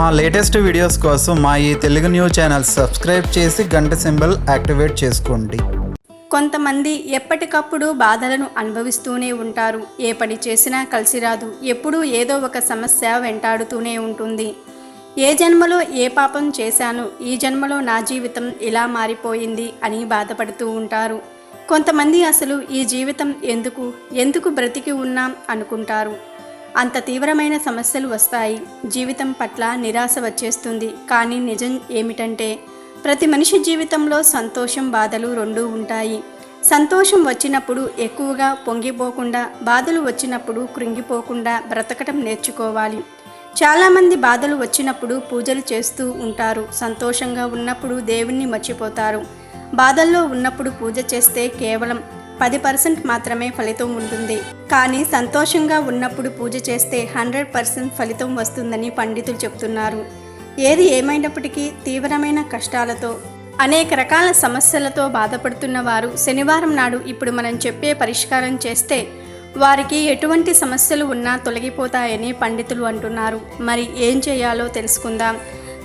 మా latest videos కోసం మా ఈ తెలుగు న్యూస్ ఛానల్ సబ్స్క్రైబ్ చేసి గంట సింబల్ యాక్టివేట్ చేసుకోండి. కొంతమంది ఎప్పటికప్పుడు బాధలను అనుభవిస్తూనే ఉంటారు. ఏ పని చేసినా కలిసి రాదు ఎప్పుడూ ఏదో ఒక సమస్య వెంటాడుతూనే ఉంటుంది. ఏ జన్మలో ఏ పాపం చేశాను ఈ జన్మలో నా జీవితం ఇలా మారిపోయింది అని బాధపడుతూ ఉంటారు. కొంతమంది అసలు ఈ జీవితం ఎందుకు ఎందుకు బ్రతికి ఉన్నాం అనుకుంటారు. అంత తీవ్రమైన సమస్యలు వస్తాయి. జీవితం పట్ల నిరాశ వచ్చేస్తుంది. కానీ నిజం ఏమిటంటే ప్రతి మనిషి జీవితంలో సంతోషం బాధలు రెండూ ఉంటాయి. సంతోషం వచ్చినప్పుడు ఎక్కువగా పొంగిపోకుండా బాధలు వచ్చినప్పుడు కృంగిపోకుండా బ్రతకటం నేర్చుకోవాలి. చాలామంది బాధలు వచ్చినప్పుడు పూజలు చేస్తూ ఉంటారు. సంతోషంగా ఉన్నప్పుడు దేవుణ్ణి మర్చిపోతారు. బాధల్లో ఉన్నప్పుడు పూజ చేస్తే కేవలం పది పర్సెంట్ మాత్రమే ఫలితం ఉంటుంది. కానీ సంతోషంగా ఉన్నప్పుడు పూజ చేస్తే హండ్రెడ్ పర్సెంట్ ఫలితం వస్తుందని పండితులు చెప్తున్నారు. ఏది ఏమైనప్పటికీ తీవ్రమైన కష్టాలతో అనేక రకాల సమస్యలతో బాధపడుతున్న వారు శనివారం నాడు ఇప్పుడు మనం చెప్పే పరిష్కారం చేస్తే వారికి ఎటువంటి సమస్యలు ఉన్నా తొలగిపోతాయని పండితులు అంటున్నారు. మరి ఏం చేయాలో తెలుసుకుందాం.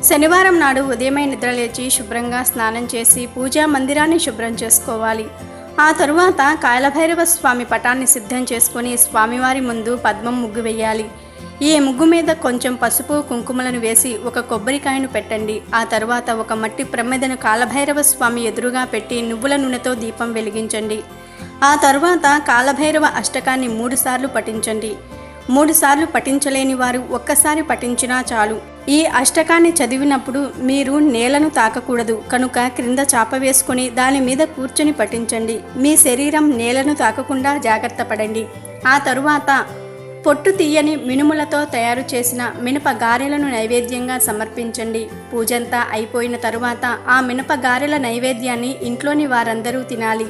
శనివారం నాడు ఉదయమే నిద్రలేచి శుభ్రంగా స్నానం చేసి పూజా మందిరాన్ని శుభ్రం చేసుకోవాలి. ఆ తరువాత కాయలభైరవ స్వామి పటాన్ని సిద్ధం చేసుకొని స్వామివారి ముందు పద్మం ముగ్గు వేయాలి. ఈ ముగ్గు మీద కొంచెం పసుపు కుంకుమలను వేసి ఒక కొబ్బరికాయను పెట్టండి. ఆ తర్వాత ఒక మట్టి ప్రమిదను కాలభైరవ స్వామి ఎదురుగా పెట్టి నువ్వుల నూనెతో దీపం వెలిగించండి. ఆ తర్వాత కాలభైరవ అష్టకాన్ని మూడుసార్లు పఠించండి. మూడుసార్లు పఠించలేని వారు ఒక్కసారి పఠించినా చాలు. ఈ అష్టకాన్ని చదివినప్పుడు మీరు నేలను తాకకూడదు. కనుక క్రింద చాప వేసుకొని దాని మీద కూర్చొని పఠించండి. మీ శరీరం నేలను తాకకుండా జాగ్రత్త పడండి. ఆ తరువాత పొట్టు తీయని మినుములతో తయారు చేసిన మినప గారెలను నైవేద్యంగా సమర్పించండి. పూజంతా అయిపోయిన తరువాత ఆ మినప గారెల నైవేద్యాన్ని ఇంట్లోని వారందరూ తినాలి.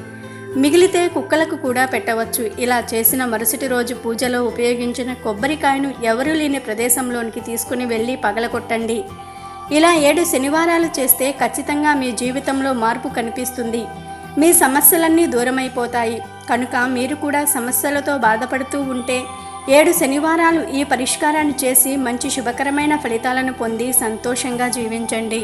మిగిలితే కుక్కలకు కూడా పెట్టవచ్చు. ఇలా చేసిన మరుసటి రోజు పూజలో ఉపయోగించిన కొబ్బరికాయను ఎవరూ లేని ప్రదేశంలోనికి తీసుకుని వెళ్ళి పగలగొట్టండి. ఇలా ఏడు శనివారాలు చేస్తే ఖచ్చితంగా మీ జీవితంలో మార్పు కనిపిస్తుంది. మీ సమస్యలన్నీ దూరమైపోతాయి. కనుక మీరు కూడా సమస్యలతో బాధపడుతూ ఉంటే ఏడు శనివారాలు ఈ పరిష్కారాన్ని చేసి మంచి శుభకరమైన ఫలితాలను పొంది సంతోషంగా జీవించండి.